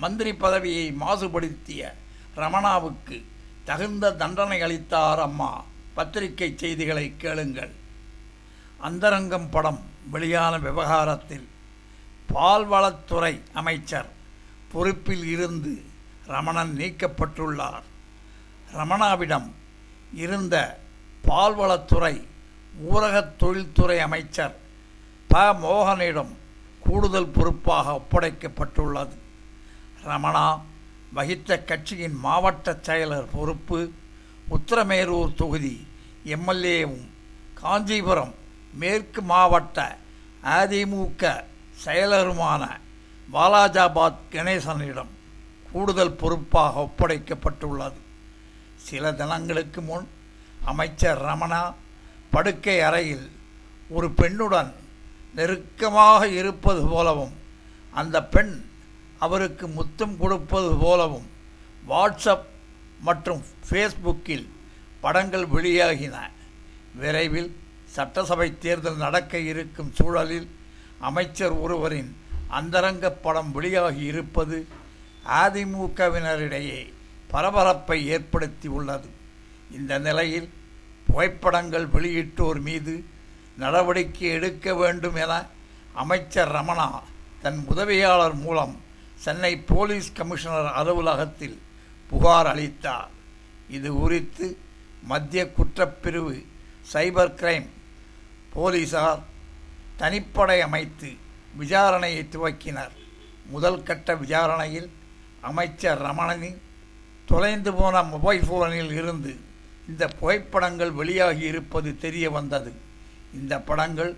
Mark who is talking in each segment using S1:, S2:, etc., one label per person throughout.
S1: மந்திரி பதவியை மாசுபடுத்திய ரமணாவுக்கு தகுந்த தண்டனை அளித்தார் அம்மா. பத்திரிகை செய்திகளை கேளுங்கள். அந்தரங்கம் படம் வெளியான விவகாரத்தில் பால்வளத்துறை அமைச்சர் பொறுப்பில் இருந்து ரமணன் நீக்கப்பட்டுள்ளார். ரமணாவிடம் இருந்த பால்வளத்துறை ஊரகத் தொழில்துறை அமைச்சர் ப. மோகனிடம் கூடுதல் பொறுப்பாக ஒப்படைக்கப்பட்டுள்ளது. ரமணா வகித்த கட்சியின் மாவட்ட செயலர் பொறுப்பு உத்தரமேரூர் தொகுதி எம்எல்ஏவும் காஞ்சிபுரம் மேற்கு மாவட்ட அதிமுக செயலருமான வாலாஜாபாத் கணேசனிடம் கூடுதல் பொறுப்பாக ஒப்படைக்கப்பட்டுள்ளது. சில தினங்களுக்கு முன் அமைச்சர் ரமணா படுக்கை அறையில் ஒரு பெண்ணுடன் நெருக்கமாக இருப்பது போலவும் அந்த பெண் அவருக்கு முத்தம் கொடுப்பது போலவும் வாட்ஸ்அப் மற்றும் ஃபேஸ்புக்கில் படங்கள் வெளியாகின. விரைவில் சட்டசபை தேர்தல் நடக்க இருக்கும் சூழலில் அமைச்சர் ஒருவரின் அந்தரங்க படம் வெளியாகி இருப்பது அதிமுகவினரிடையே பரபரப்பை ஏற்படுத்தி உள்ளது. இந்த நிலையில் புகைப்படங்கள் வெளியிட்டோர் மீது நடவடிக்கை எடுக்க வேண்டும் என அமைச்சர் ரமணா தன் உதவியாளர் மூலம் சென்னை போலீஸ் கமிஷனர் அலுவலகத்தில் புகார் அளித்தார். இது குறித்து மத்திய குற்றப்பிரிவு சைபர் கிரைம் போலீசார் தனிப்படை அமைத்து விசாரணையை துவக்கினர். முதல் கட்ட விசாரணையில் அமைச்சர் ரமணனின் தொலைந்து போன மொபைல் ஃபோனில் இருந்து இந்த புகைப்படங்கள் வெளியாகி இருப்பது தெரிய வந்தது. இந்த படங்கள்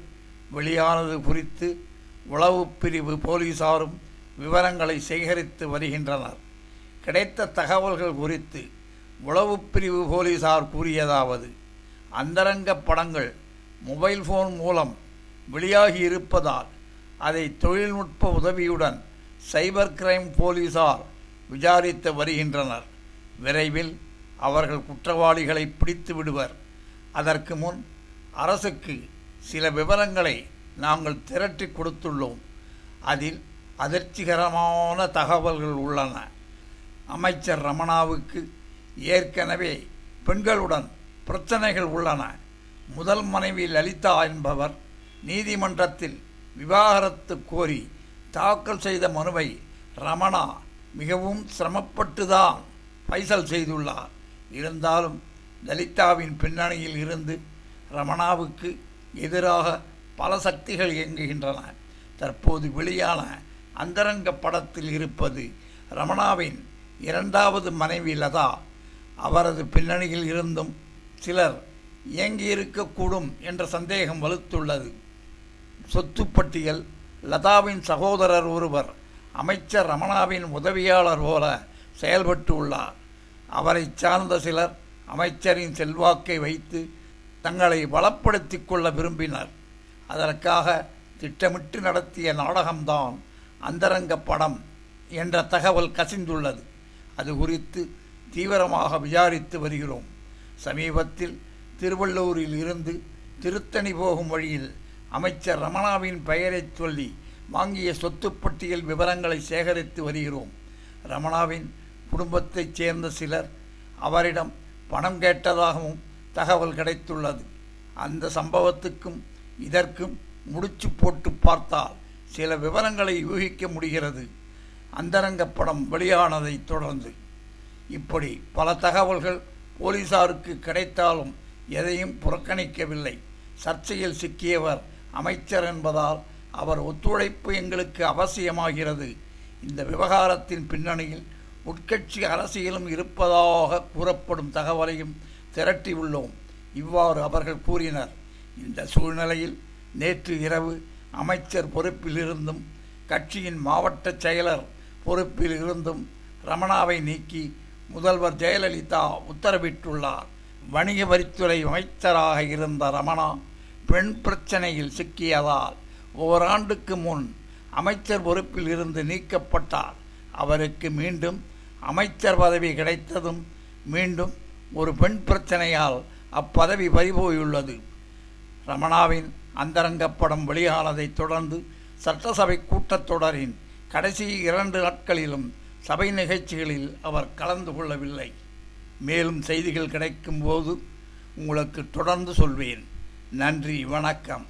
S1: வெளியானது குறித்து உளவு பிரிவு போலீசாரும் விவரங்களை சேகரித்து வருகின்றனர். கிடைத்த தகவல்கள் குறித்து உளவு பிரிவு போலீசார் கூறியதாவது அந்தரங்க படங்கள் மொபைல் ஃபோன் மூலம் வெளியாகி இருப்பதால் அதை தொழில்நுட்ப உதவியுடன் சைபர் கிரைம் போலீசார் விசாரித்து வருகின்றனர். விரைவில் அவர்கள் குற்றவாளிகளை பிடித்து விடுவர். அதற்கு முன் அரசுக்கு சில விவரங்களை நாங்கள் திரட்டி கொடுத்துள்ளோம். அதில் அதிர்ச்சிகரமான தகவல்கள் உள்ளன. அமைச்சர் ரமணாவுக்கு ஏற்கனவே பெண்களுடன் பிரச்சனைகள் உள்ளன. முதல் மனைவி லலிதா என்பவர் நீதிமன்றத்தில் விவாகரத்து கோரி தாக்கல் செய்த மனுவை ரமணா மிகவும் சிரமப்பட்டுதான் பைசல் செய்துள்ளார். இருந்தாலும் லலிதாவின் பின்னணியில் இருந்து ரமணாவுக்கு எதிராக பல சக்திகள் இயங்குகின்றன. தற்போது வெளியான அந்தரங்க படத்தில் இருப்பது ரமணாவின் இரண்டாவது மனைவி லதா. அவரது பின்னணியில் இருந்தும் சிலர் இயங்கியிருக்கக்கூடும் என்ற சந்தேகம் வலுத்துள்ளது. சொத்துப்பட்டியல் லதாவின் சகோதரர் ஒருவர் அமைச்சர் ரமணாவின் உதவியாளர் போல செயல்பட்டு உள்ளார். அவரை சார்ந்த சிலர் அமைச்சரின் செல்வாக்கை வைத்து தங்களை வளப்படுத்திக் கொள்ள விரும்பினர். அதற்காக திட்டமிட்டு நடத்திய நாடகம்தான் அந்தரங்க படம் என்ற தகவல் கசிந்துள்ளது. அது குறித்து தீவிரமாக விசாரித்து வருகிறோம். சமீபத்தில் திருவள்ளூரில் இருந்து திருத்தணி போகும் வழியில் அமைச்சர் ரமணாவின் பெயரைச் சொல்லி வாங்கிய சொத்து பட்டியல் விவரங்களை சேகரித்து வருகிறோம். ரமணாவின் குடும்பத்தைச் சேர்ந்த சிலர் அவரிடம் பணம் கேட்டதாகவும் தகவல் கிடைத்துள்ளது. அந்த சம்பவத்துக்கும் இதற்கும் முடிச்சு போட்டு பார்த்தால் சில விவரங்களை யூகிக்க முடிகிறது. அந்தரங்க படம் வெளியானதை தொடர்ந்து. இப்படி பல தகவல்கள் போலீசாருக்கு கிடைத்தாலும் எதையும் புறக்கணிக்கவில்லை. சர்ச்சையில் சிக்கியவர் அமைச்சர் என்பதால் அவர் ஒத்துழைப்பு எங்களுக்கு அவசியமாகிறது. இந்த விவகாரத்தின் பின்னணியில் உட்கட்சி அரசியலும் இருப்பதாக கூறப்படும் தகவலையும் திரட்டியுள்ளோம். இவ்வாறு அவர்கள் கூறினர். இந்த சூழ்நிலையில் நேற்று இரவு அமைச்சர் பொறுப்பில் இருந்தும் கட்சியின் மாவட்ட செயலர் பொறுப்பில் இருந்தும் ரமணாவை நீக்கி முதல்வர் ஜெயலலிதா உத்தரவிட்டுள்ளார். வணிக வரித்துறை அமைச்சராக இருந்த ரமணா பெண் பிரச்சனையில் சிக்கியதால் ஓராண்டுக்கு முன் அமைச்சர் பொறுப்பில் இருந்து நீக்கப்பட்டார். அவருக்கு மீண்டும் அமைச்சர் பதவி கிடைத்ததும் மீண்டும் ஒரு பெண் பிரச்சனையால் அப்பதவி பறிபோயுள்ளது. ரமணாவின் அந்தரங்கப்படம் வெளியானதைத் தொடர்ந்து சட்டசபை கூட்டத்தொடரின் கடைசி இரண்டு நாட்களிலும் சபை நிகழ்ச்சிகளில் அவர் கலந்து கொள்ளவில்லை. மேலும் செய்திகள் கிடைக்கும்போது உங்களுக்கு தொடர்ந்து சொல்வேன். நன்றி வணக்கம்.